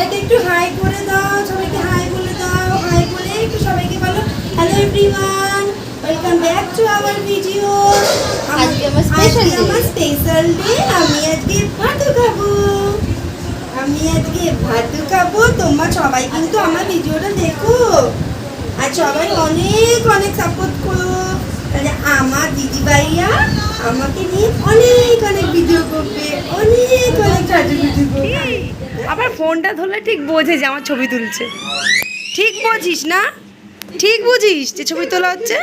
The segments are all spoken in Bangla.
সবাইকে একটু হাই করে দাও সবাইকে হাই বলে দাও হাই বলে একটু সবাইকে বলো hello everyone welcome back to our video আজকে আমার special day. আমার স্পেশাল ডে আমি আজকে ভাতু খাব। আমি আজকে ভাতু খাব তোমরা সবাই কিন্তু আমার ভিডিওটা দেখো। আর সবাই অনেক অনেক সাপোর্ট করো। তাহলে আমার দিদি ভাইয়া আমাকে নিয়ে অনেক অনেক ভিডিও করবে অনেক সাজু ভিডিও করবে আবার ফোনটা ধরলে ঠিক বোঝে যে আমার ছবি তুলছে। ঠিক বুঝিস না? ঠিক বুঝিস যে ছবি তোলা হচ্ছে?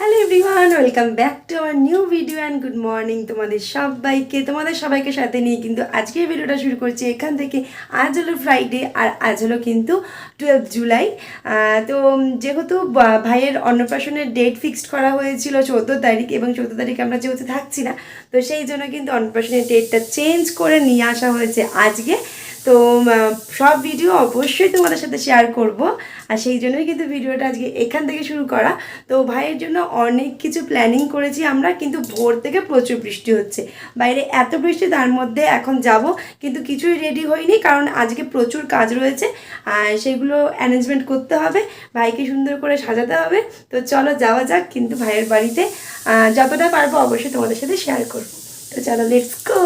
Hello everyone welcome back to our new video and good morning তোমাদের সবাইকে। তোমাদের সবাইকে সাথে নিয়ে কিন্তু আজকের ভিডিওটা শুরু করছি এখান থেকে। আজ হলো ফ্রাইডে আর আজ হলো কিন্তু টুয়েলভ জুলাই তো যেহেতু ভাইয়ের অন্নপ্রাশনের ডেট ফিক্সড করা হয়েছিল চৌদ্দ তারিখ এবং চৌদ্দ তারিখ আমরা যেহেতু থাকছি না, তো সেই জন্য কিন্তু অন্নপ্রাশনের ডেটটা চেঞ্জ করে নিয়ে আসা হয়েছে আজকে। তো সব ভিডিও অবশ্যই তোমাদের সাথে শেয়ার করব। আর সেই জন্যই কিন্তু ভিডিওটা আজকে এখান থেকে শুরু করা। তো ভাইয়ের জন্য অনেক কিছু প্ল্যানিং করেছি আমরা, কিন্তু ভোর থেকে প্রচুর বৃষ্টি হচ্ছে। বাইরে এত বৃষ্টি, তার মধ্যে এখন যাব, কিন্তু কিছুই রেডি হয়নি, কারণ আজকে প্রচুর কাজ রয়েছে। আর সেগুলো অ্যারেঞ্জমেন্ট করতে হবে, ভাইকে সুন্দর করে সাজাতে হবে। তো চলো যাওয়া যাক কিন্তু ভাইয়ের বাড়িতে। যতটা পারব অবশ্যই তোমাদের সাথে শেয়ার করব। তো চলো লেটস গো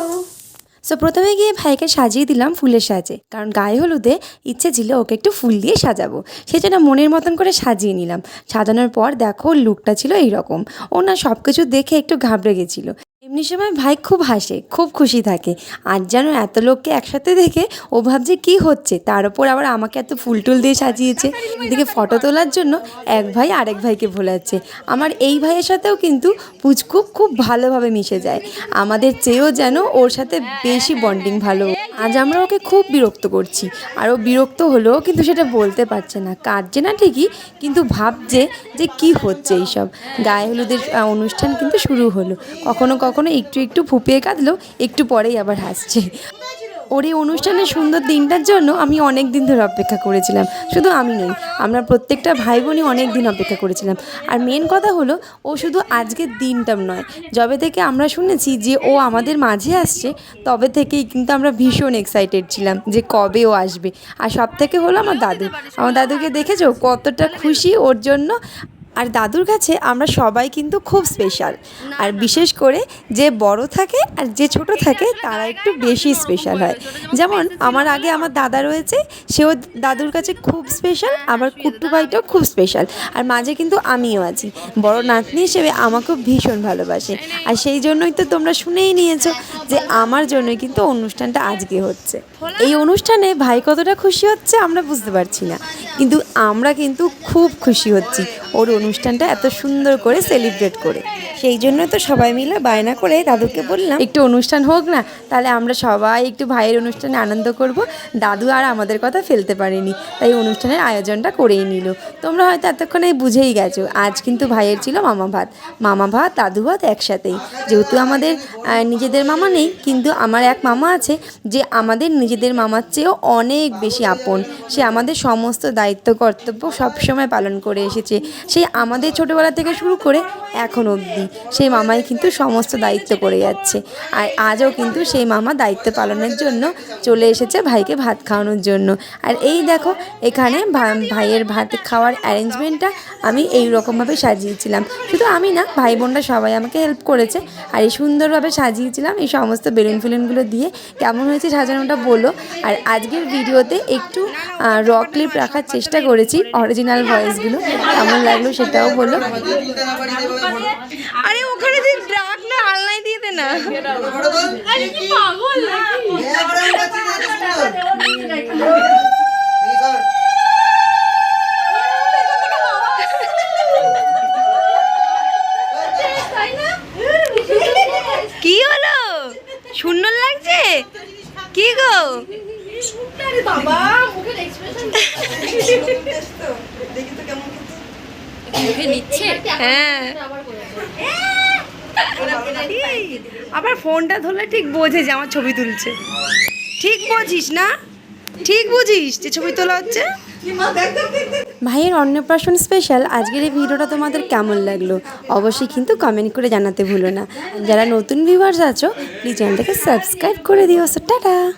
সো প্রথমে গিয়ে ভাইকে সাজিয়ে দিলাম ফুলের সাজে। কারণ গায়ে হলুদে ইচ্ছে ছিল ওকে একটু ফুল দিয়ে সাজাবো। সেটা মনের মতন করে সাজিয়ে নিলাম। সাজানোর পর দেখো লুকটা ছিল এইরকম। ও না সব কিছু দেখে একটু ঘাবড়ে গেছিল। এমনি সময় ভাই খুব হাসে, খুব খুশি থাকে। আর যেন এত লোককে একসাথে দেখে ও ভাবছে কি হচ্ছে, তার উপর আবার আমাকে এত ফুল টুল দিয়ে সাজিয়েছে। এদিকে ফটো তোলার জন্য এক ভাই আরেক ভাইকে ভোলাচ্ছে। আমার এই ভাইয়ের সাথেও কিন্তু পুচকু খুব ভালোভাবে মিশে যায়। আমাদের চেয়েও যেন ওর সাথে বেশি বন্ডিং ভালো। আজ আমরা ওকে খুব বিরক্ত করছি। আর ও বিরক্ত হলেও কিন্তু সেটা বলতে পারছে না। কাটছে না ঠিকই, কিন্তু ভাবছে যে কি হচ্ছে এইসব। গায়ে হলুদের অনুষ্ঠান কিন্তু শুরু হলো। কখনো কখনো একটু একটু ফুপিয়ে কাঁদলেও একটু পরেই আবার হাসছে। ওর এই অনুষ্ঠানের সুন্দর দিনটার জন্য আমি অনেক দিন ধরে অপেক্ষা করেছিলাম। শুধু আমি নই, আমরা প্রত্যেকটা ভাই বোনই অনেক দিন অপেক্ষা করেছিলাম। আর মেন কথা হলো, ও শুধু আজকের দিনটা নয়, যবে থেকে আমরা শুনেছি যে ও আমাদের মাঝে আসছে, তবে থেকেই কিন্তু আমরা ভীষণ এক্সাইটেড ছিলাম যে কবে ও আসবে। আর সব থেকে হলো আমার দাদু। আমার দাদুকে দেখেছ? কতটা খুশি ওর জন্য। আর দাদুর কাছে আমরা সবাই কিন্তু খুব স্পেশাল আর বিশেষ করে যে বড় থাকে আর যে ছোট থাকে তারা একটু বেশি স্পেশাল হয়। যেমন আমার আগে আমার দাদা রয়েছে সেও দাদুর কাছে খুব স্পেশাল আবার কুট্টু ভাইটাও খুব স্পেশাল আর মাঝে কিন্তু আমিও আছি। বড় নাতনি হিসেবে আমাকেও ভীষণ ভালোবাসে। আর সেই জন্যই তো তোমরা শুনেই নিয়েছো যে আমার জন্যই কিন্তু অনুষ্ঠানটা আজকে হচ্ছে। এই অনুষ্ঠানে ভাই কতটা খুশি হচ্ছে আমরা বুঝতে পারছি না। কিন্তু আমরা কিন্তু খুব খুশি হচ্ছি। ওর অনুষ্ঠানটা এত সুন্দর করে সেলিব্রেট করে। সেই জন্য তো সবাই মিলে বায়না করে দাদুকে বললাম। একটু অনুষ্ঠান হোক না, তাহলে আমরা সবাই একটু ভাইয়ের অনুষ্ঠানে আনন্দ করব। দাদু আর আমাদের কথা ফেলতে পারেনি, তাই অনুষ্ঠানের আয়োজনটা করেই নিল। তোমরা হয়তো এতক্ষণে বুঝেই গেছো, আজ কিন্তু ভাইয়ের ছিল মামা ভাত। মামা ভাত, দাদু ভাত একসাথেই। যেহেতু আমাদের নিজেদের মামা নেই, কিন্তু আমার এক মামা আছে, যে আমাদের নিজেদের মামার চেয়েও অনেক বেশি আপন। সে আমাদের সমস্ত দায়িত্ব, কর্তব্য সবসময় পালন করে এসেছে। সেই আমাদের ছোটোবেলা থেকে শুরু করে এখন অবধি। সেই মামাই কিন্তু সমস্ত দায়িত্ব করে যাচ্ছে। আর আজও কিন্তু সেই মামা দায়িত্ব পালনের জন্য চলে এসেছে ভাইকে ভাত খাওয়ানোর জন্য। আর এই দেখো, এখানে ভাইয়ের ভাত খাওয়ার অ্যারেঞ্জমেন্টটা আমি এই রকমভাবে সাজিয়েছিলাম। শুধু আমি না, ভাই বোনরা সবাই আমাকে হেল্প করেছে। আর এই সুন্দরভাবে সাজিয়েছিলাম এই সমস্ত বেলুন ফেলুনগুলো দিয়ে। কেমন হয়েছে সাজানোটা বলো। আর আজকের ভিডিওতে একটু র ক্লিপ রাখার চেষ্টা করেছি অরিজিনাল ভয়েসগুলো কেমন লাগল সেটাও বলো। আরে ওখানে তুই ডাক না আলনায় দিয়ে দে না। কি হলো? শূন্য লাগছে? কি গো? হ্যাঁ। আবার ফোনটা ধরলে ঠিক বোঝে যে আমার ছবি তুলছে। ঠিক বুঝিস না? ঠিক বুঝিস যে ছবি তোলা হচ্ছে? ভাইয়ের অন্নপ্রাশন স্পেশাল আজকের এই ভিডিওটা তোমাদের কেমন লাগল? অবশ্যই কিন্তু কমেন্ট করে জানাতে ভুলো না। যারা নতুন ভিউয়ার্স আছো প্লিজ চ্যানেলটাকে সাবস্ক্রাইব করে দিও। টাটা!